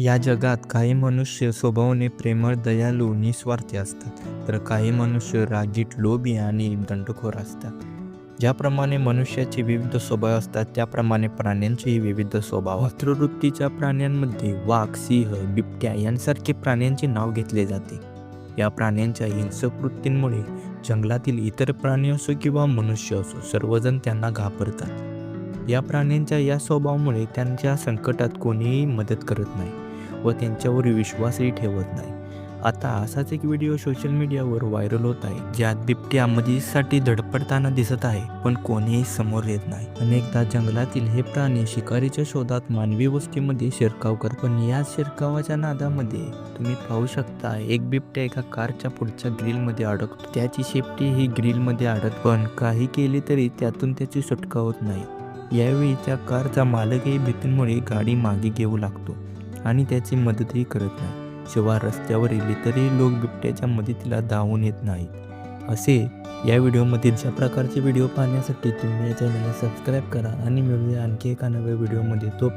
या जगात काही मनुष्य स्वभावाने प्रेमळ दयालू निस्वार्थी असतात तर काही मनुष्य रागीट लोभी आणि दंडखोर असतात. ज्याप्रमाणे मनुष्याचे विविध स्वभाव असतात त्याप्रमाणे प्राण्यांचेही विविध स्वभाव वस्त्रवृत्तीच्या प्राण्यांमध्ये वाघ सिंह बिबट्या यांसारखे प्राण्यांचे नाव घेतले जाते. या प्राण्यांच्या हिंसक वृत्तींमुळे जंगलातील इतर प्राणी असो किंवा मनुष्य असो सर्वजण त्यांना घाबरतात. या प्राण्यांच्या या स्वभावामुळे त्यांच्या संकटात कोणीही मदत करत नाही. व त्यांच्यावर विश्वासही ठेवत नाही. आता असाच एक व्हिडिओ सोशल मीडियावर व्हायरल होत आहे. ज्यात बिबट्या मदतीसाठी धडपडताना दिसत आहे पण कोणीही समोर येत नाही. अनेकदा जंगलातील हे प्राणी शिकारीच्या शोधात मानवी वस्तीमध्ये शिरकाव कर पण या शिरकावाच्या नादामध्ये तुम्ही पाहू शकता एक बिबट्या एका कारच्या पुढच्या ग्रिलमध्ये अडकतो. त्याची शेपटी ही ग्रिलमध्ये अडक पण काही केले तरी त्यातून त्याची सुटका होत नाही. यावेळी त्या कारचा मालकही भीतीमुळे गाडी मागे घेऊ लागतो. आणि त्याची मदतही करत नाही. शिवाय रस्त्यावर येले तरी लोक बिबट्याच्या मदतीला धावून येत नाहीत. असे या व्हिडिओमधील ज्या प्रकारचे व्हिडिओ पाहण्यासाठी तुम्ही या चॅनलला सबस्क्राईब करा आणि मिळूया आणखी एका नव्या व्हिडिओमध्ये तो